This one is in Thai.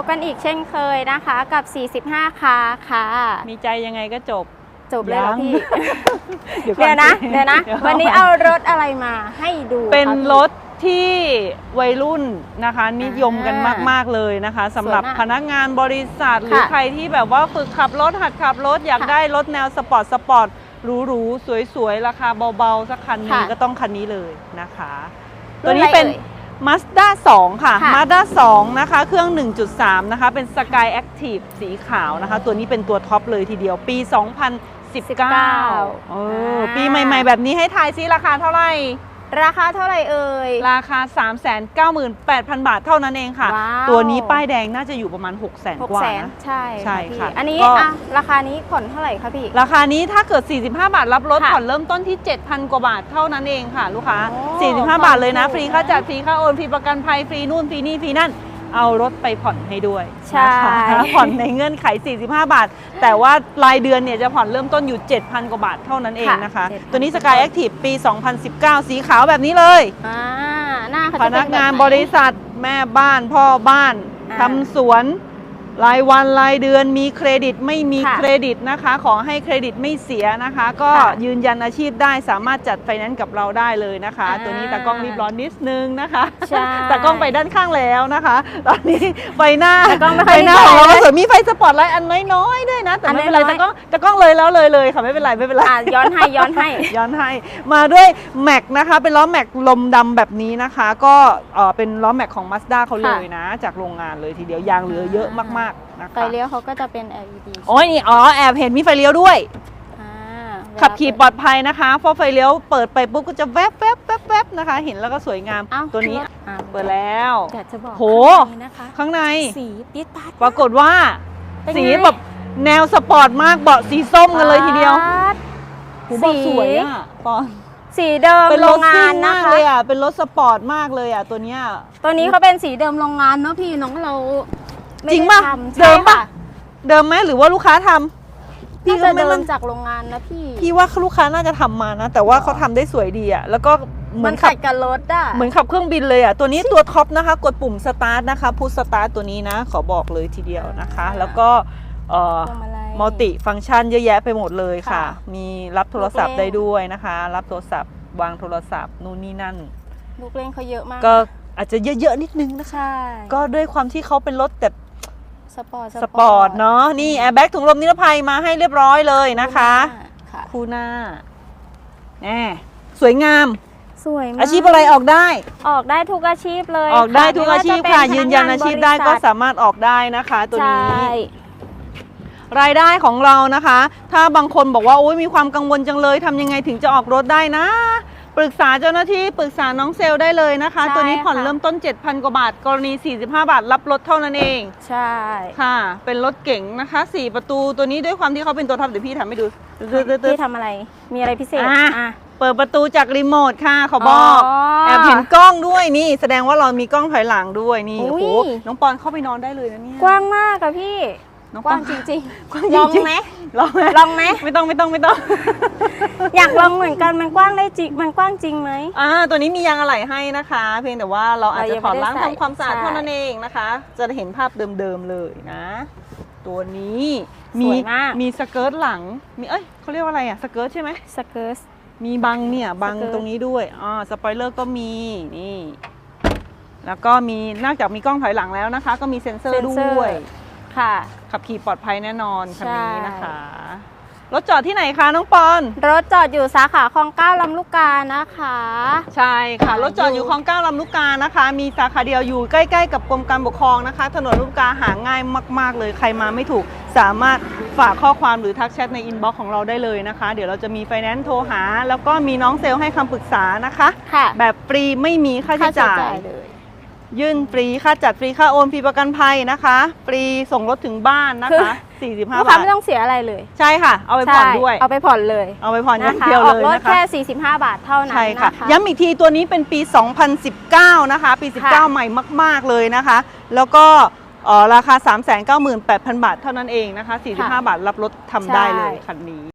บกันอีกเช่นเคยนะคะ กับ 45 คาค่ะ มีใจยังไงก็จบ จบเลยเหรอยังพี่ เดี๋ยวก่เดี๋ยวนะสิเดี๋ยวนะดี๋ยวันนี้เอารถอะไรมาให้ดูเป็นคะพี่ รถที่วัยรุ่นนะคะนิยมกันอ่ามาก ๆ เลยนะคะสำหรับสวยมากพนักงานบริษัทหรือค่ะใครที่แบบว่าฝึกขับรถหัดขับรถอยากค่ะได้รถแนวสปอร์ตสปอร์ตหรูๆสวย ๆ ราคาเบา ๆ สักคันหนึงค่ะก็ต้องคันนี้เลยนะคะ รุ่ตัวนี้อะไรเป็นอ่ย Mazda 2 ค่ะ ค่ะ Mazda 2 นะคะ เครื่อง 1.3 นะคะ เป็น Sky Active สีขาวนะคะ ตัวนี้เป็นตัวท็อปเลยทีเดียว ปี 2019เออปีใหม่ ๆ แบบนี้ให้ทายซิราคาเท่าไหร่ ราคาเท่าไหร่เอ่ย ราคา 398,000 บาทเท่านั้นเองค่ะ ว้าว ตัวนี้ป้ายแดงน่าจะอยู่ประมาณ 6 0 0 0 0ห0กกว่าแสนนะ ใช่ใช่พี่ค่ะอันนี้ก็ อะราคานี้ผ่อนเท่าไหร่คะพี่ ราคานี้ถ้าเกิด 45 บาทรับรถค่ะผ่อนเริ่มต้นที่ 7,000 กว่าบาทเท่านั้นเองค่ะ ลูกค้า โอ้45 บาทเลยนะผ่อนถูกฟรีค่าจัดนะฟรีค่าโอนฟรีประกันภัยฟรีนู่นฟรีนี่ฟรีนั่น เอารถไปผ่อนให้ด้วยใช่นะคะผ่อนในเงื่อนไข 45 บาท แต่ว่ารายเดือนเนี่ยจะผ่อนเริ่มต้นอยู่ 7,000 กว่าบาทเท่านั้นเองนะคะ7,000ตัวนี้ Sky Active ปี 2019 สีขาวแบบนี้เลยอ่าหน้าเขาพจะเป็นักงานแบบไหบริษัทแม่บ้านพ่อบ้านอ่าทำสวน รายวันรายเดือนมีเครดิตไม่มีค่ะเครดิตนะคะ ขอให้เครดิตไม่เสียนะคะ ก็ค่ะยืนยันอาชีพได้สามารถจัดไฟแนนซ์กับเราได้เลยนะคะ อ่าตัวนี้ตากล้องรีบร้อนนิดนึงนะคะใช่ตากล้องไปด้านข้างแล้วนะคะ ตอนนี้ไฟหน้าตากล้องไม่ค่ไฟอยหน้าของเรารีบก็เลยสวยมีไฟสปอตไลท์อันน้อยๆด้วยนะแต่อันไม่เป็นไรน้อยๆตากล้องตากล้องเลยแล้วเลยเลยค่ะไม่เป็นไรไม่เป็นไร อะย้อนให้ย้อนให้ ย้อนให้มาด้วยแม็กนะคะ เป็นล้อแม็กลมดำแบบนี้นะคะ ก็เอ่อเป็นล้อแม็กของ Mazda เขาเลยนะ จากโรงงานเลยทีเดียวยางเหลือเยอะมากๆนะคะไฟเลี้ยวเขาก็จะเป็น LED โอ้ยนี่อ๋อแอบเห็นมีไฟเลี้ยวด้วย อ่าเวลาขับขี่ปเปิดลอดภัยนะคะเพราะไฟเลี้ยวเปิดไปปุ๊บก็จะแวบแวบแวบแวบนะคะ เห็นแล้วก็สวยงาม เอ้าตัวนี้อะเปิดแล้ว อยากจะบอกโห ข้างในนะคะข้างในสีปิดปัดปรากฏว่าเป็นไงสีแบบแนวสปอร์ตมากเบาะสีส้มกันเลยทีเดียวปัด หูเบาะสวยอะปอนสีเดิมเป็นโรรงถงาซิ่นงนะมากคะเลยอะเป็นรถสปอร์ตมากเลยอะตัวเนี้ย ตัวนี้เขาเป็นสีเดิมโรงงานเนาะพี่น้องเรา ไม่จริงได้ป่ะทำเดิมใช่ป่ะค่ะเดิมไหมหรือว่าลูกค้าทำน่าก็จะไม่เดิมั่มนจากโรงงานนะพี่ พี่ว่าลูกค้าน่าจะทำมานะ แต่ว่าเขาทำได้สวยดีอะแล้วก็เหมืมัอนนขัขัดกับรถอะ เหมือนขับเครื่องบินเลยอะ ตัวนี้ตัวท็อปนะคะ กดปุ่มสตาร์ทนะคะพุชสตาร์ทตัวนี้นะ ขอบอกเลยทีเดียวนะคะอ่าแล้วก็เอ่อพวงมาลัย มัลติฟังก์ชันเยอะแยะไปหมดเลยค่ะ ค่ะมีรับโทรศัพท์ลูกเล่ได้นด้วยนะคะ รับโทรศัพท์วางโทรศัพท์นู่นนี่นั่น ลูกเล่นเขาเยอะมากก็อาจจะเยอะๆนิดนึงนะคะ ใช่ก็ด้วยความที่เขาเป็นรถแบบ สปอร์ตสปอร์ตเนาะนี่แอร์แบ็กถุงลมนิรภัยมาให้เรียบร้อยเลยนะคะค่ะคู่หน้าแน่สวยงามสวยมากอาชีพอะไรออกได้ ออกได้ทุกอาชีพเลย ออกได้ค่ะทุกไม่อาว่าชีพจเป็ค่ะพยืนยันอาชีพได้ก็บริษัทสามารถออกได้นะคะ ตัวนี้ใช่รายได้ของเรานะคะ ถ้าบางคนบอกว่าโอ้ยมีความกังวลจังเลยทำยังไงถึงจะออกรถได้นะ ปรึกษาเจ้าหน้าที่ปรึกษาน้องเซลล์ได้เลยนะคะ ใช่ตัวนี้ผ่อนค่ะ เริ่มต้น 7,000 กว่าบาท กรณี 45 บาท รับรถเท่านั้นเองใช่ ค่ะ เป็นรถเก๋งนะคะ 4 ประตูตัวนี้ด้วยความที่เขาเป็นตัวท็อปเดี๋ยวพี่ทำให้ดูตึ๊ดตึ๊ดตึ๊ดพี่ทำอะไร มีอะไรพิเศษ อะ อะ เปิดประตูจากรีโมทค่ะขอบอกอ๋อแอบเห็นกล้องด้วยนี่ แสดงว่าเรามีกล้องถอยหลังด้วยนี่อุ๊โอ้ย โหน้องปอนเข้าไปนอนได้เลยนะเนี่ยกว้างมากอะพี่ น้องกว้างปจอนริงกว้างๆลองจริงๆไหม ลองไหมลองไหม ไม่ต้องไม่ต้องไม่ต้อง อยากลองเหมือนกันมันกว้างได้จริงมันกว้างจริงไหม อ่าตัวนี้มียางอะไหล่ให้นะคะ เพียงแต่ว่าเราอาจจะถอดล้างเรายังไม่ได้ใส่ทำความสะอาดใช่เท่านั้นเองนะคะ จะเห็นภาพเดิมๆเลยนะ ตัวนี้สวยมาก มีสเกิร์ตหลังมีเอ้ยเขาเรียกว่าอะไรอะสเกิร์ตใช่ไหมสเกิร์ต มีบังเนี่ยบังสเกิร์ต ตรงนี้ด้วยอ่าสปอยเลอร์ก็มีนี่ แล้วก็มีนอกจากมีกล้องถอยหลังแล้วนะคะ ก็มีเซ็นเซอร์ด้วย ค่ะ ขับขี่ปลอดภัยแน่นอนคันนี้ใช่นะคะ รถจอดที่ไหนคะน้องปอนรถจอดอยู่สาขาคลองเก้าลำลูกกานะคะ ใช่ค่ะค่ะรถจอดอยู่คลองเก้าลำลูกกานะคะ มีสาขาเดียวอยู่ใกล้ๆ กับกรมการปกครองนะคะ ถนนลูกกาหาง่ายมาก ๆ เลยใครมาไม่ถูกสามารถฝากข้อความหรือทักแชทในอินบ็อกซ์ของเราได้เลยนะคะ เดี๋ยวเราจะมีไฟแนนซ์โทรหา แล้วก็มีน้องเซลล์ให้คำปรึกษานะคะ ค่ะ แบบฟรีไม่มีค่าใช้จ่ายเลย ยื่นฟรีค่าจัดฟรีค่าโอนฟรีประกันภัยนะคะ ฟรีส่งรถถึงบ้านนะคะ45ลูกบาค้าทไม่ต้องเสียอะไรเลยใช่ค่ะ เอาไปผ่อนด้วย ใช่เอาไปผ่อนเลยเอาไปผ่อนอย่างนะคะเดียวอเลอกยรถนะคะ แค่ 45 บาทเท่านั้นใช่ค่ะ นะคะ ย้ำอีกทีตัวนี้เป็นปี 2019 นะคะ ปี ค่ะ 19 ใหม่มาก ๆ เลยนะคะ แล้วก็เอ่อราคา 398,000 บาทเท่านั้นเองนะคะ 45 บาทรับรถทำได้เลยใช่คันนี้